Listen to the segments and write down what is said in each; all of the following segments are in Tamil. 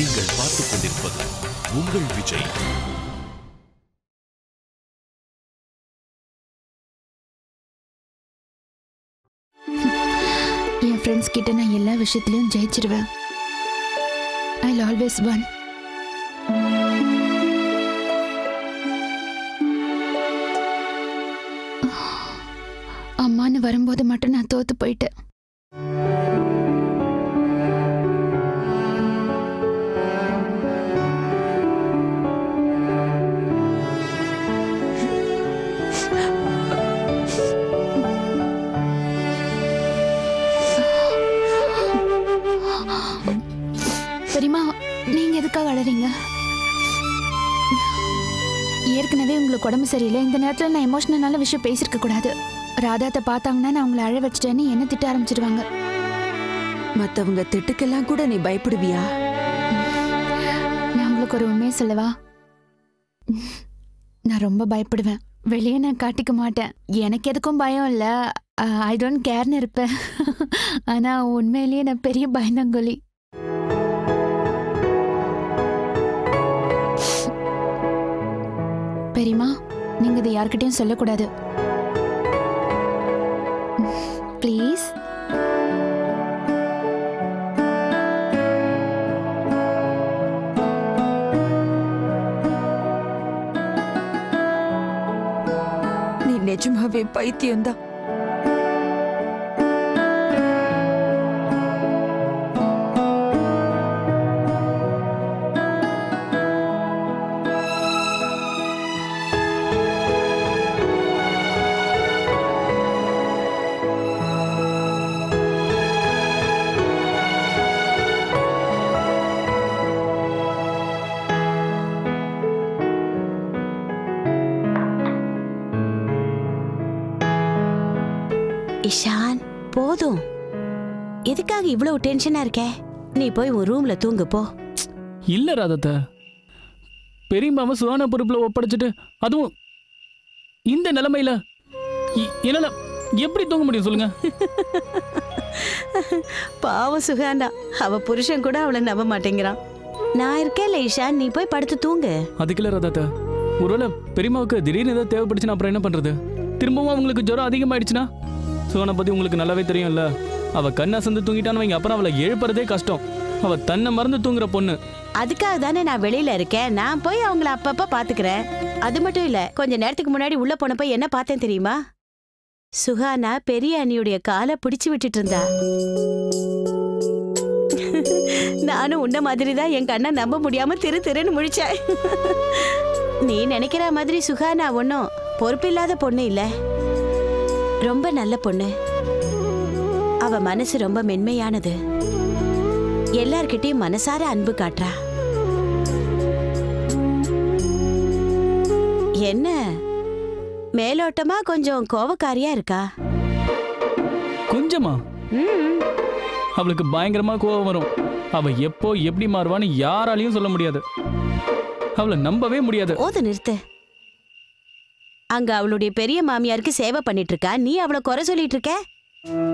நீங்கள் பார்த்துக் கொண்டிருப்பது உங்கள் விஜய். என் ஃப்ரெண்ட்ஸ் கிட்ட நான் எல்லா விஷயத்திலையும் ஜெயிச்சிருவேன். ஐ ஆல்வேஸ் ஒன் அம்மான்னு வரும்போது மட்டும் நான் தோத்து போயிட்டேன். எதுக்காக அழறீங்க? ஏற்கனவே உங்களுக்கு உடம்பு சரியில்லை. இந்த நேரத்துல நான் எமோஷனலான விஷயம் பேசியிருக்க கூடாது. ராதாத்தை பார்த்தாங்கன்னா நான் உங்களை அழ வச்சிட்டேன்னு என்ன திட்ட ஆரம்பிச்சிடுவாங்க மத்தவங்க திட்டுக்கெல்லாம் கூட நீ பயப்படுவியா? நான் உங்களுக்கு ஒரு உண்மையை சொல்லவா? நான் ரொம்ப பயப்படுவேன். வெளியே நான் காட்டிக்க மாட்டேன். எனக்கு எதுக்கும் பயம் இல்லை. ஐ டோன்ட் கேர்னு இருப்பேன். ஆனா உண்மையிலேயே நான் பெரிய பயந்தங்கொலி பெரியமா நீங்க இதை யார்கிட்டயும் சொல்லக்கூடாது. ப்ளீஸ் நீ நிஜமாவே பைத்தியம்தான். இஷான் போதும். எதுக்காக இவ்வளவு டென்ஷனா இருக்க? நீ போய் உன் ரூம்ல தூங்கு போ. இல்ல ராதத்த. பெரியம்மாவை சுகான பொறுப்புல ஒப்படைச்சிட்டு அதுவும் இந்த நிலைமையில என்னால எப்படி தூங்க முடியும் சொல்லுங்க. பாவம் சுகாண்டா அவ புருஷன் கூட அவளை நம்ப மாட்டேங்கிறான். நான் இருக்கேன்ல இஷான் நீ போய் படுத்து தூங்கு. அதுக்குள்ள ராதாத்த. ஒருவேளை பெரியம்மாவுக்கு திடீர்னு ஏதாவது தேவைப்படுச்சுன்னா அப்புறம் என்ன பண்றது? திரும்பவும் அவங்களுக்கு ஜுரம் அதிகமாயிடுச்சுன்னா சோனை பத்தி உங்களுக்கு நல்லாவே தெரியும்ல? அவ கண்ணை சந்து தூங்கிட்டான்னு வைங்க. அப்புறம் அவளை எழுப்புறதே கஷ்டம். அவ தன்னை மறந்து தூங்குற பொண்ணு. அதுக்காக தானே நான் வெளியில இருக்கேன். நான் போய் அவங்கள அப்பப்ப பாத்துக்கிறேன். அது மட்டும் இல்ல கொஞ்ச நேரத்துக்கு முன்னாடி உள்ள போனப்ப என்ன பார்த்தேன் தெரியுமா? சுகானா பெரிய அண்ணியுடைய காலை பிடிச்சு விட்டுட்டு இருந்தா. நானும் உன்ன மாதிரி தான் என் கண்ணை நம்ப முடியாம திரு திருன்னு முழிச்சேன். நீ நினைக்கிற மாதிரி சுகானா ஒன்றும் பொறுப்பில்லாத பொண்ணு இல்லை. ரொம்ப நல்ல பொண்ணு. அவ மனசு ரொம்ப மென்மையானது. எல்லார்கிட்டயும் மனசார அன்பு காட்டுறா என்ன? மேலோட்டமா கொஞ்சம் கோவக்காரியா இருக்கா? கொஞ்சமா? அவளுக்கு பயங்கரமா கோவம் வரும். அவ எப்போ எப்படி மாறுவான்னு யாராலையும் சொல்ல முடியாது. அவளை நம்பவே முடியாது. போதும் நிறுத்து. அங்க அவளுடைய பெரிய மாமியாருக்கு சேவை பண்ணிட்டு இருக்கா நீ அவளை குறை சொல்லிட்டு இருக்க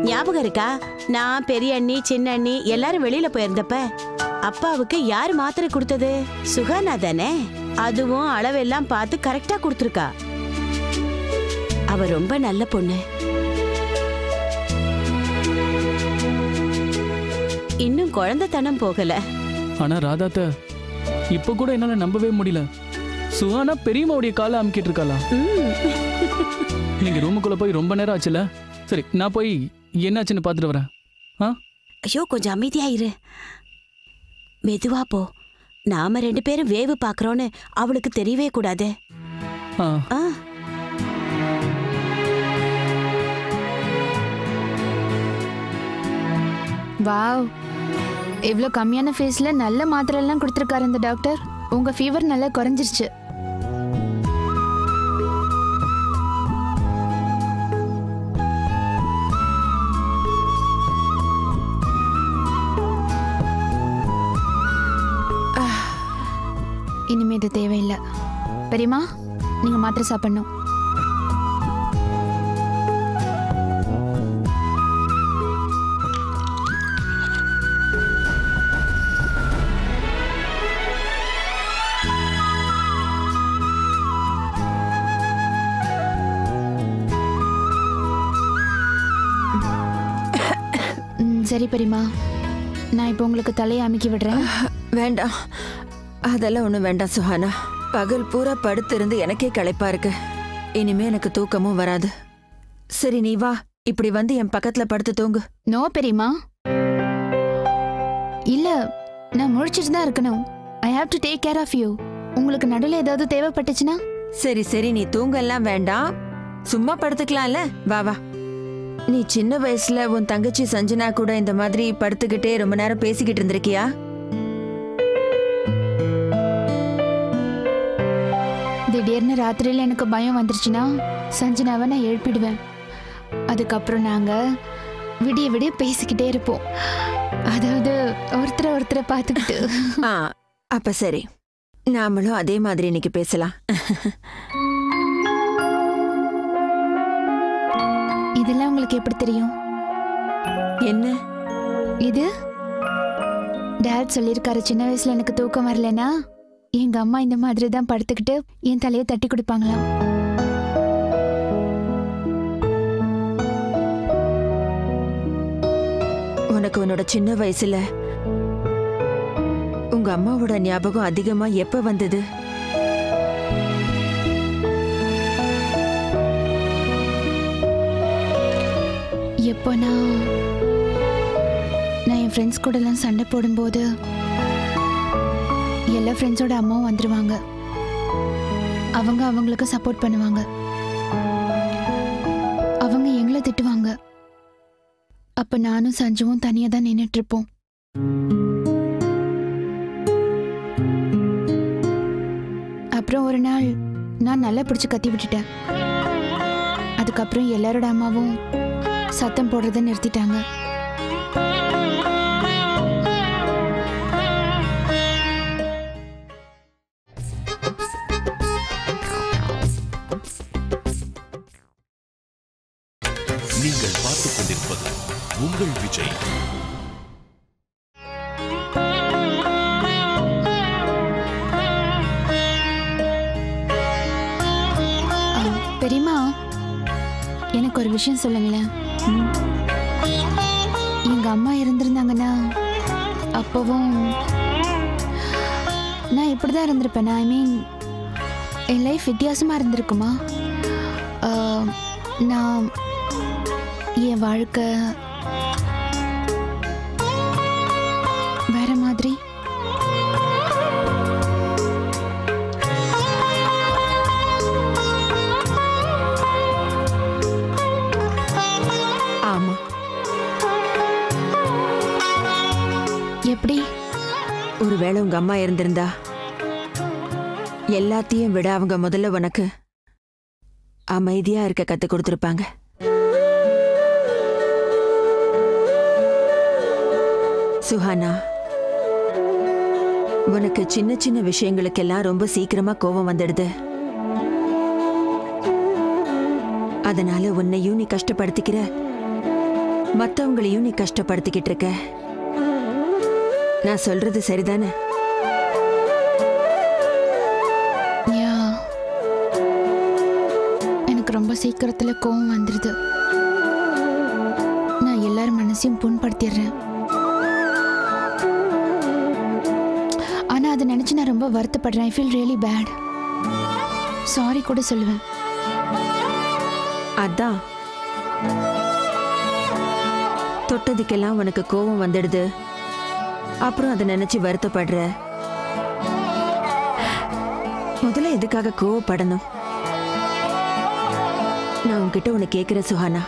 ஞாபகம் இருக்கா? நான் பெரிய அண்ணி சின்ன அண்ணி எல்லாரும் வெளியில போயிருந்தப்ப அப்பாவுக்கு யார் மாத்திரை கொடுத்தது? சுகானா தானே? அதுவும் அளவெல்லாம் பார்த்து கரெக்டா கொடுத்துருக்கா. அவ ரொம்ப நல்ல பொண்ணு. இன்னும் குழந்தைத்தனம் போகல. ஆனா ராதாத்த இப்ப கூட என்னால நம்பவே முடியல. சுகானா பெரியம்மாவுடைய காலை அமுக்கிட்டு இருக்காளா ம். நீங்க ரூமுக்குள்ள போய் ரொம்ப நேரம் ஆச்சுல? சரி நான் போய் என்னாச்சுன்னு பார்த்துட்டு வரேன். ஆ? ஐயோ கொஞ்சம் அமைதியா இரு. மெதுவா போ. நாம ரெண்டு பேரும் வேவு பாக்குறோன்னு அவளுக்கு தெரியவே கூடாது. ஆ. ஆ. வாவ். இவ்வளோ கம்மியான ஃபேஸ்ல நல்ல மாத்திரை எல்லாம் கொடுத்துருக்காரு இந்த டாக்டர். உங்க ஃபீவர் நல்லா குறைஞ்சிருச்சு. இது தேவையில்லை. பெரியமா நீங்கள் மாத்திரை சாப்பிடணும். சரி பெரியமா நான் இப்போ உங்களுக்கு தலையை அமுக்கி விடுறேன். வேண்டாம். அதெல்லாம் ஒன்றும் வேண்டாம் சுஹானா. பகல் பூரா படுத்திருந்து எனக்கே களைப்பா இருக்கு. இனிமே எனக்கு தூக்கமும் வராது. சரி நீ வா. இப்படி வந்து என் பக்கத்துல படுத்து தூங்கு. நோ பெரியமா இல்ல நான் முழிச்சிட்டு தான் இருக்கணும். I have to take care of you உங்களுக்கு நடுவில் ஏதாவது தேவைப்பட்டுச்சுன்னா? சரி சரி நீ தூங்கலாம் வேண்டாம். சும்மா படுத்துக்கலாம்ல? வா வா. நீ சின்ன வயசுல உன் தங்கச்சி சஞ்சனா கூட இந்த மாதிரி படுத்துக்கிட்டே ரொம்ப நேரம் பேசிக்கிட்டு இருந்திருக்கியா? திடீர்னு ராத்திரியில் எனக்கு பயம் வந்துருச்சுன்னா சஞ்சனாவை நான் எழுப்பிடுவேன். அதுக்கப்புறம் நாங்க விடிய விடிய பேசிக்கிட்டே இருப்போம். அதாவது ஒருத்தரை ஒருத்தரை பார்த்துக்கிட்டு. ஆ அப்ப சரி. நாமளும் அதே மாதிரி இன்னைக்கு பேசலாம். இதெல்லாம் உங்களுக்கு எப்படி தெரியும்? என்ன? இது? டேட் சொல்லியிருக்காரு சின்ன வயசுல எனக்கு தூக்கம் வரலனா எங்க அம்மா இந்த மாதிரி தான் படுத்துக்கிட்டு என் தலையை தட்டி கொடுப்பாங்களாம். உனக்கு உன்னோட சின்ன வயசுல உங்க அம்மாவோட ஞாபகம் அதிகமா எப்ப வந்தது? எப்போ நான் நான் என் ஃப்ரெண்ட்ஸ் கூடலாம் சண்டை போடும்போது எல்லா ஃப்ரெண்ட்ஸோட அம்மாவும் வந்துடுவாங்க அவங்க அவங்களுக்கு சப்போர்ட் பண்ணுவாங்க. அவங்க எங்களை திட்டுவாங்க. அப்ப நானும் சஞ்சுவும் தனியா தான் நின்றுட்டு இருப்போம் அப்புறம் ஒரு நாள் நான் நல்லா பிடிச்சி கத்தி விட்டுட்டேன். அதுக்கப்புறம் எல்லாரோட அம்மாவும் சத்தம் போடுறதை நிறுத்திட்டாங்க. நீங்கள் பார்த்துக் கொண்டிருப்பது உங்கள் விஜய். பெரியமா எனக்கு ஒரு விஷயம் சொல்லுங்களேன். எங்க அம்மா இருந்திருந்தாங்கன்னா அப்பவும் நான் இப்படிதான் இருந்திருப்பேன்? ஐ மீன் என் லைஃப் வித்தியாசமா இருந்திருக்குமா? நான் என் வாழ்க்கை வேற மாதிரி. ஆமா. எப்படி? ஒருவேளை உங்க அம்மா இருந்திருந்தா எல்லாத்தையும் விட அவங்க முதல்ல உனக்கு அமைதியா இருக்க கத்து கொடுத்திருப்பாங்க. சுஹானா உனக்கு சின்ன சின்ன விஷயங்களுக்கெல்லாம் ரொம்ப சீக்கிரமா கோபம் வந்துடுது. அதனால உன்னையும் நீ கஷ்டப்படுத்திக்கிற மற்றவங்களையும் நீ கஷ்டப்படுத்திக்கிட்டு இருக்க. நான் சொல்றது சரிதானே? யா எனக்கு ரொம்ப சீக்கிரத்துல கோவம் வந்துடுது. நான் எல்லார் மனசையும் புண்படுத்திடுறேன். நினைச்சு நான் ரொம்ப வருத்தப்படுறேன். I feel really bad sorry கூட சொல்லுவேன். அதான். தொட்டதுக்கெல்லாம் உனக்கு கோபம் வந்துடுது. அப்புறம் அதை நினைச்சு வருத்தப்படுற. முதல்ல எதுக்காக கோவப்படணும்? நான் உன்கிட்ட உன்னை கேட்குறேன் சுஹானா.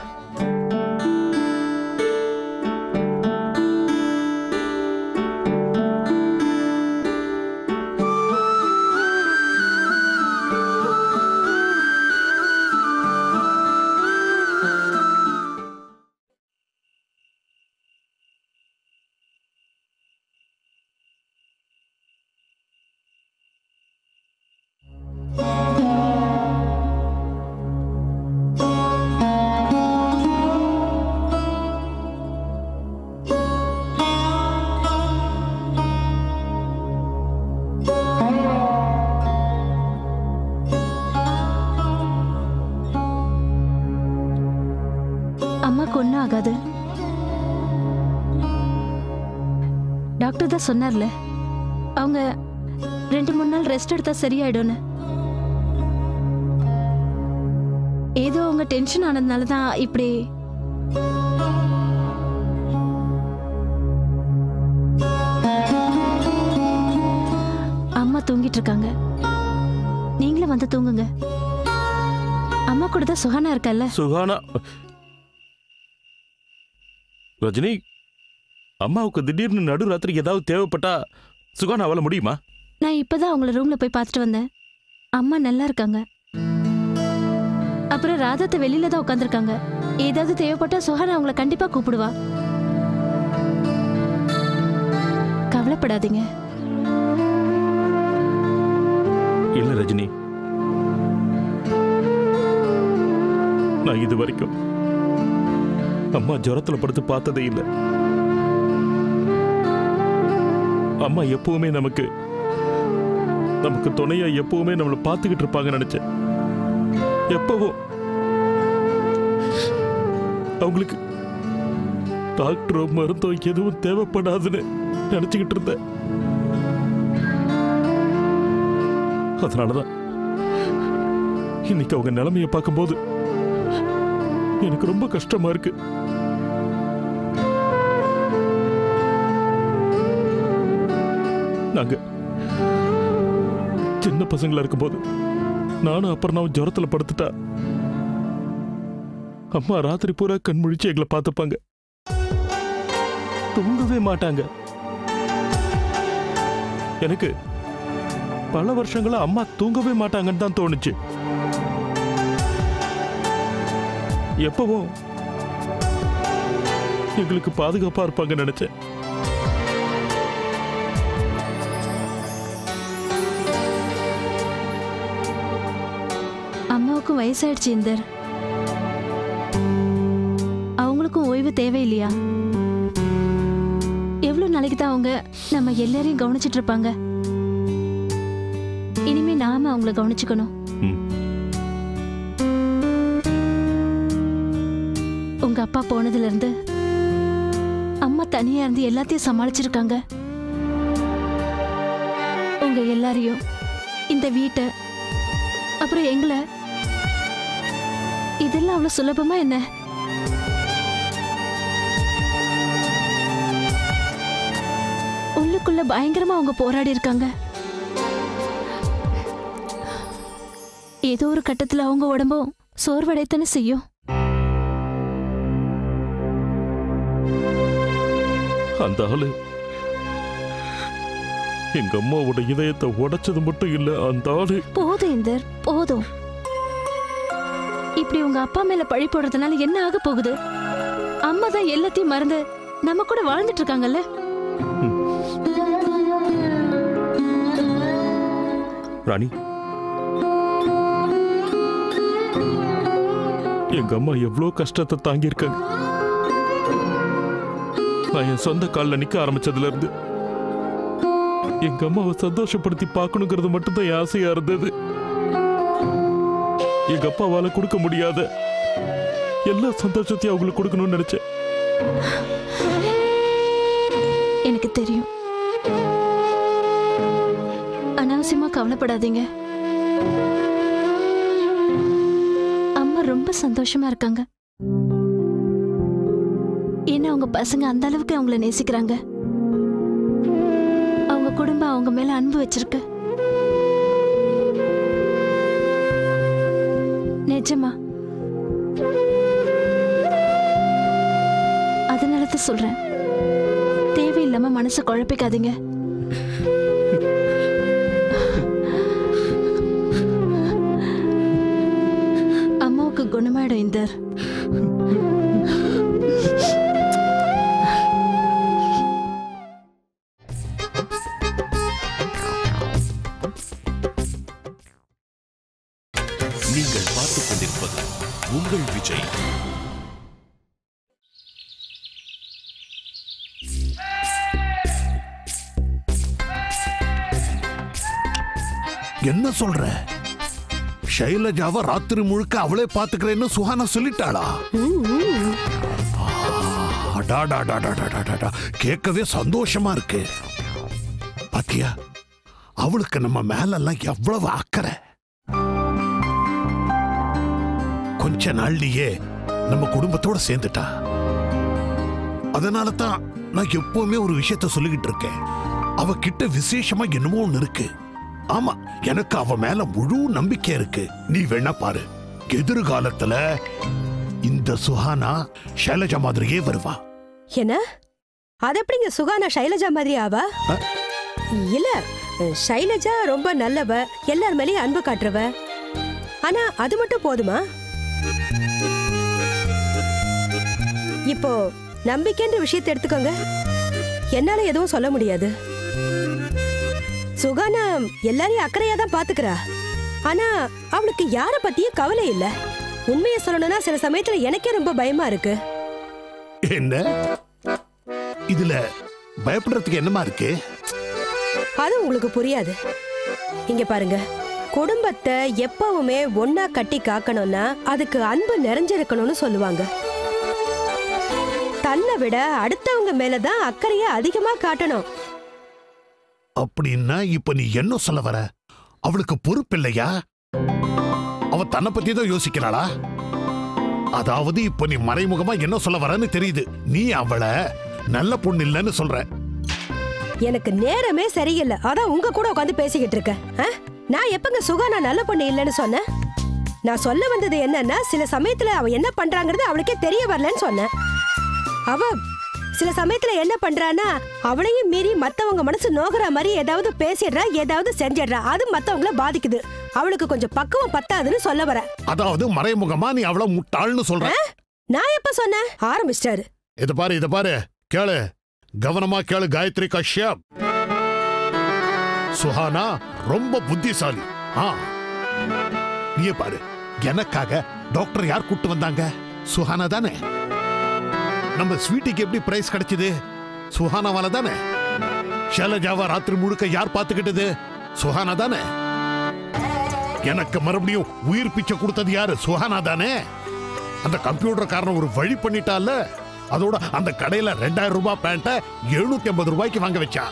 அம்மாக்கு ஒன்றும் ஆகாது டாக்டர் தான் சொன்னார்ல அவங்க ரெண்டு மூணு நாள் ரெஸ்ட் எடுத்தா சரியாயிடும்னு. ஏதோ அவங்க டென்ஷன் ஆனதுனால தான் இப்படி. அம்மா தூங்கிட்டு இருக்காங்க நீங்களும் வந்து தூங்குங்க. அம்மா கூட தான் சுகானா இருக்கல்ல? சுகானா ரஜினி அம்மாவுக்கு திடீர்னு நடுராத்திரி ஏதாவது தேவைப்பட்டா சுகானா அவள முடியுமா? நான் இப்பதான் அவங்கள ரூம்ல போய் பார்த்துட்டு வந்தேன். அம்மா நல்லா இருக்காங்க. அப்புறம் ராதாத்த வெளியில தான் உட்காந்துருக்காங்க ஏதாவது தேவைப்பட்டா சுஹானா அவங்கள கண்டிப்பா கூப்பிடுவா. கவலைப்படாதீங்க. இல்ல ரஜினி. நான் இது வரைக்கும் அம்மா ஜுரத்தில் படுத்து பார்த்ததே இல்லை. அம்மா எப்பவுமே நமக்கு நமக்கு துணையா எப்பவுமே நம்மளை பார்த்துக்கிட்டு இருப்பாங்கன்னு நினைச்சேன். எப்பவும் அவங்களுக்கு டாக்டரோ மருந்தோ எதுவும் தேவைப்படாதுன்னு நினைச்சுக்கிட்டு இருந்தேன். அதனாலதான் இன்னைக்கு அவங்க நிலைமையை பார்க்கும்போது எனக்கு ரொம்ப கஷ்டமா இருக்கு. நாங்க சின்ன பசங்களா இருக்கும்போது நானும் அப்புறம் ஜுரத்துல படுத்துட்டா அம்மா ராத்திரி பூரா கண் முழிச்சு எங்களை பார்த்துப்பாங்க. தூங்கவே மாட்டாங்க. எனக்கு பல வருஷங்களா அம்மா தூங்கவே மாட்டாங்கன்னு தான் தோணுச்சு. எப்பவும் எங்களுக்கு பாதுகாப்பா இருப்பாங்க நினைச்சேன். அம்மாவுக்கும் வயசாயிடுச்சு இந்தர். அவங்களுக்கும் ஓய்வு தேவையில்லையா? எவ்வளவு நாளைக்கு தான் அவங்க நம்ம எல்லாரையும் கவனிச்சிட்டு இருப்பாங்க? இனிமே நாம அவங்கள கவனிச்சுக்கணும். உங்க அப்பா போனதுல இருந்து அம்மா தனியா இருந்து எல்லாத்தையும் சமாளிச்சிருக்காங்க. உங்க எல்லாரையும் இந்த வீட்டை அப்புறம் எங்களை இதெல்லாம் அவ்வளவு சுலபமா என்ன? உள்ளுக்குள்ள பயங்கரமா அவங்க போராடி இருக்காங்க. ஏதோ ஒரு கட்டத்துல அவங்க உடம்பும் சோர்வடைத்தன செய்யும். அந்த ஆளு எங்க அம்மாவோட இதயத்தை உடைச்சது மட்டும் இல்ல அந்த ஆளு போதும் இந்தர். போதும். இப்படி உங்க அப்பா மேல பழி போடுறதுனால என்ன ஆக போகுது? அம்மா தான் எல்லாத்தையும் மறந்து நம்ம கூட வாழ்ந்துட்டு இருக்காங்கல்ல? ராணி. எங்க அம்மா எவ்வளோ கஷ்டத்தை தாங்கியிருக்காங்க. நான் என் சொந்த காலில் நிற்க ஆரம்பிச்சதுல இருந்து எங்க அம்மாவை சந்தோஷப்படுத்தி பார்க்கணுங்கிறது மட்டும்தான் என் ஆசையா இருந்தது. எங்க அப்பாவால கொடுக்க முடியாத எல்லா சந்தோஷத்தையும் அவங்களுக்கு கொடுக்கணும்னு நினைச்சேன். எனக்கு தெரியும். அனாவசியமா கவலைப்படாதீங்க. அம்மா ரொம்ப சந்தோஷமா இருக்காங்க. ஏன்னா அவங்க பசங்க அந்த அளவுக்கு அவங்கள நேசிக்கிறாங்க. அவங்க குடும்பம் அவங்க மேல அன்பு வச்சிருக்கு. நிஜமா? அதனால தான் சொல்றேன். தேவையில்லாம மனசை குழப்பிக்காதீங்க. அம்மாவுக்கு குணமாயிடும் இந்தர். நீங்கள் பார்த்துக் கொண்டிருப்பது உங்கள் விஜய். என்ன சொல்ற? ஷைலஜாவை ராத்திரி முழுக்க அவளே பாத்துக்கிறேன்னு சுஹானா சொல்லிட்டாளா? கேட்கவே சந்தோஷமா இருக்கு. பாத்தியா? அவளுக்கு நம்ம மேலெல்லாம் எவ்வளவு அக்கறை? கொஞ்ச நாள்லயே நம்ம குடும்பத்தோட சேர்ந்துட்டா. அதனால தான் நான் எப்பவுமே ஒரு விஷயத்த சொல்லிக்கிட்டு இருக்கேன். அவ கிட்ட விசேஷமா என்னமோ ஒண்ணு இருக்கு. ஆமா எனக்கு அவ மேல முழு நம்பிக்கை இருக்கு. நீ வேணா பாரு. எதிர்காலத்துல இந்த சுஹானா ஷைலஜா மாதிரியே வருவா. என்ன? அது எப்படிங்க சுகானா சைலஜா மாதிரி ஆவா? இல்ல சைலஜா ரொம்ப நல்லவ எல்லார் மேலயும் அன்பு காட்டுறவ. ஆனா அது மட்டும் போதுமா? இப்போ நம்பிக்கைன்ற விஷயத்தை எடுத்துக்கோங்க. என்னால எதுவும் சொல்ல முடியாது. சுகானா எல்லாரையும் அக்கறையா தான் பாத்துக்கிறா. ஆனா அவளுக்கு யார பத்தியும் கவலை இல்ல. உண்மையை சொல்லணும்னா சில சமயத்துல எனக்கே ரொம்ப பயமா இருக்கு. என்ன? இதுல பயப்படுறதுக்கு என்னமா இருக்கு? அது உங்களுக்கு புரியாது. இங்க பாருங்க. குடும்பத்தை எப்பவுமே ஒன்னா கட்டி காக்கணும்னா அதுக்கு அன்பு நிறைஞ்சிருக்கணும்னு சொல்லுவாங்க. தன்னை விட அடுத்தவங்க மேலதான் அக்கறைய அதிகமா காட்டணும். அப்படின்னா இப்ப நீ என்ன சொல்ல வர? அவளுக்கு பொறுப்பு இல்லையா? அவ தன்னை பத்தி தான் யோசிக்கிறாளா? அதாவது இப்ப நீ மறைமுகமா என்ன சொல்ல வரன்னு தெரியுது. நீ அவளை நல்ல பொண்ணு இல்லைன்னு சொல்ற. எனக்கு நேரமே சரியில்லை. அதான் உங்க கூட உட்காந்து பேசிக்கிட்டு இருக்கேன்? நான் எப்பங்க சுகானா நல்ல பொண்ணு இல்லைன்னு சொன்னேன்? நான் சொல்ல வந்தது என்னன்னா சில சமயத்துல அவ என்ன பண்றாங்கிறது அவளுக்கே தெரிய வரலன்னு சொன்னேன். அவ சில சமயத்துல என்ன பண்றான்னா அவளையும் மீறி மத்தவங்க மனசு நோகுற மாதிரி ஏதாவது பேசிடுறா ஏதாவது செஞ்சிடுறா. அது மத்தவங்கள பாதிக்குது. அவளுக்கு கொஞ்சம் பக்குவம் பத்தாதுன்னு சொல்ல வரேன். அதாவது மறைமுகமா நீ அவளை முட்டாள்னு சொல்ற? நான் எப்ப சொன்னேன்? ஆரம்பிச்சிட்டாரு. இத பாரு இத பாரு. கேளு. கவனமா கேளு காயத்ரி கஷ்யப். சுஹானா ரொம்ப புத்திசாலி. ஆ. நீ பாரு எனக்காக டாக்டர் யார் கூட்டு வந்தாங்க? சுஹானா தானே? நம்ம ஸ்வீட்டுக்கு எப்படி பிரைஸ் கிடைச்சது? சுஹானாவால தானே? ஷலஜாவா ராத்திரி முழுக்க யார் பார்த்துக்கிட்டது? சுஹானா தானே? எனக்கு மறுபடியும் உயிர் பிச்சை கொடுத்தது யாரு? சுஹானா தானே? அந்த கம்ப்யூட்டர் காரணம் ஒரு வழி பண்ணிட்டால? அதோட அந்த கடையில ரெண்டாயிரம் ரூபாய் பேண்ட எழுநூத்தி ஐம்பது ரூபாய்க்கு வாங்க வச்சா.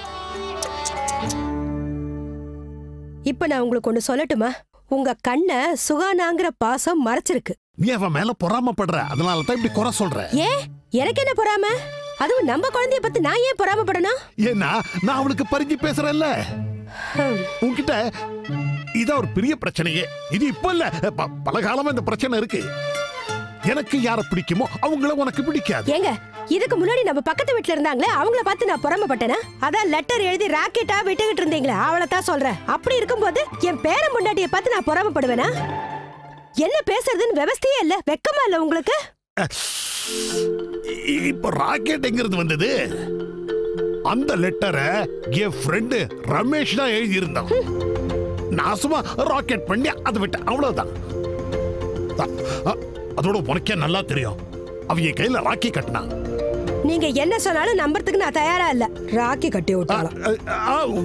இப்ப நான் உங்களுக்கு ஒண்ணு சொல்லட்டுமா? உங்க கண்ணை சுகானாங்கிற பாசம் மறைச்சிருக்கு. நீ அவன் மேல பொறாமப்படுற அதனால தான் இப்படி குறை சொல்ற. ஏன் எனக்கு என்ன பொறாம? அதுவும் நம்ம குழந்தைய பத்தி நான் ஏன் பொறாமப்படணும்? ஏன்னா நான் அவளுக்கு பறிஞ்சு பேசுறேன்ல. உன்கிட்ட இதான் ஒரு பெரிய பிரச்சனையே. இது இப்ப இல்ல. பல காலமா இந்த பிரச்சனை இருக்கு. எனக்கு யார பிடிக்குமோ அவங்கள உனக்கு பிடிக்காது. ஏங்க இதுக்கு முன்னாடி நம்ம பக்கத்து வீட்ல இருந்தாங்களே அவங்கள பார்த்து நான் பொறாமப்பட்டேனா? அதான் லெட்டர் எழுதி ராக்கெட்டா விட்டுக்கிட்டு இருந்தீங்களே அவளை தான் சொல்றேன். அப்படி இருக்கும்போது என் பேர முன்னாடிய பார்த்து நான் பொறாமப்படுவேனா? என்ன பேசுறதுன்னு விவஸ்தையே இல்ல வெக்கமா இல்ல உங்களுக்கு? இப்ப ராக்கெட் எங்கிறது வந்தது? அந்த லெட்டரை என் ஃப்ரெண்டு ரமேஷ் தான் எழுதி இருந்தான் நான் சும்மா ராக்கெட் பண்ணி அதை விட்டேன் அவ்வளவுதான். அதோட உனக்கே நல்லா தெரியும். அவங்க கையில ராக்கி கட்டினான் நீங்க என்ன சொன்னாலும் நம்புறதுக்கு நான் தயாரா இல்ல. ராக்கி கட்டி விட்டாலும்.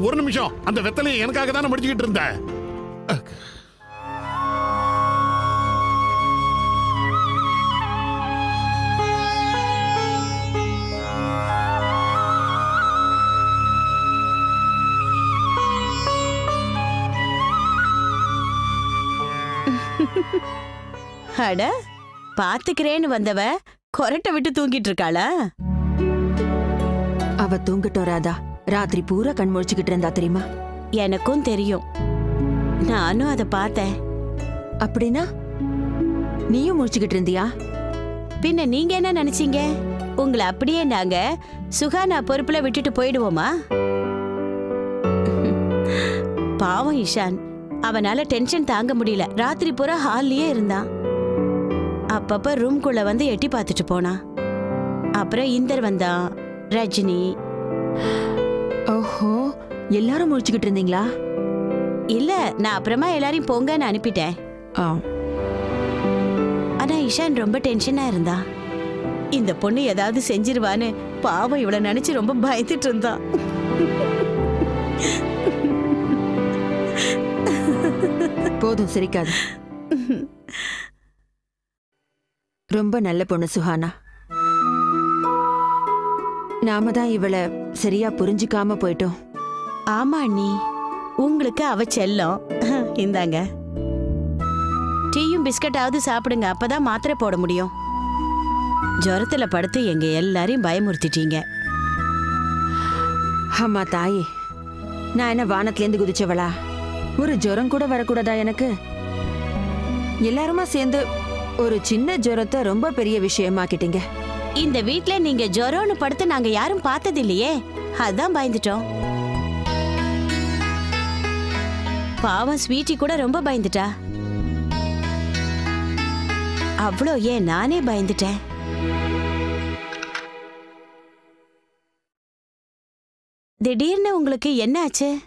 ஒரு நிமிஷம். அந்த வெத்தலையை எனக்காக தானே முடிச்சுக்கிட்டு இருந்தேன் அட பாத்துக்கிறேன்னு வந்தவ கொரட்டை விட்டு தூங்கிட்டு இருக்காளா? அவ தூங்கிட்டோம் ராதா. ராத்திரி பூரா கண் முழிச்சுக்கிட்டு இருந்தா தெரியுமா? எனக்கும் தெரியும். நானும் அதை பார்த்தேன். அப்படின்னா நீயும் முழிச்சுக்கிட்டு இருந்தியா? பின்ன நீங்க என்ன நினைச்சீங்க? உங்களை அப்படியே நாங்க சுகானா பொறுப்புல விட்டுட்டு போயிடுவோமா? பாவம் இஷான். அவனால டென்ஷன் தாங்க முடியல. ராத்திரி பூரா ஹால்லயே இருந்தான். அப்பப்ப ரூம்குள்ள வந்து எட்டி பார்த்துட்டு போனான் அப்புறம் இந்தர் வந்தான் ரஜினி. ஓஹோ எல்லாரும் முழிச்சுக்கிட்டு இருந்தீங்களா? இல்ல நான் அப்புறமா எல்லாரையும் போங்கன்னு அனுப்பிட்டேன். ஆ. ஆனா இஷான் ரொம்ப டென்ஷனா இருந்தா. இந்த பொண்ணு ஏதாவது செஞ்சிருவான்னு பாவம் இவள நினைச்சு ரொம்ப பயந்துட்டு இருந்தா. போதும் சிரிக்காது. ரொம்ப நல்ல பொண்ணு சுஹானா. நாம தான் இவளை சரியா புரிஞ்சுக்காம போயிட்டோம். ஆமா அண்ணி. உங்களுக்கு அவ செல்லம். இந்தாங்க. டீயும் பிஸ்கட்டாவது சாப்பிடுங்க அப்பதான் மாத்திரை போட முடியும். ஜுரத்துல படுத்து எங்க எல்லாரையும் பயமுறுத்திட்டீங்க. அம்மா தாயே. நான் என்ன வானத்திலேருந்து குதிச்சவளா? ஒரு ஜுரம் கூட வரக்கூடாதா எனக்கு? எல்லாருமா சேர்ந்து ஒரு சின்ன ஜுரத்தை ரொம்ப பெரிய விஷயமாக்கிட்டீங்க. இந்த வீட்ல நீங்க ஜுரம்னு படுத்து நாங்க யாரும் பார்த்தது இல்லையே அதான் பயந்துட்டோம். பாவம் ஸ்வீட்டி கூட ரொம்ப பயந்துட்டா. அவ்வளோ ஏன் நானே பயந்துட்டேன். திடீர்னு உங்களுக்கு என்ன ஆச்சு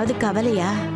ஏதாவது கவலையா?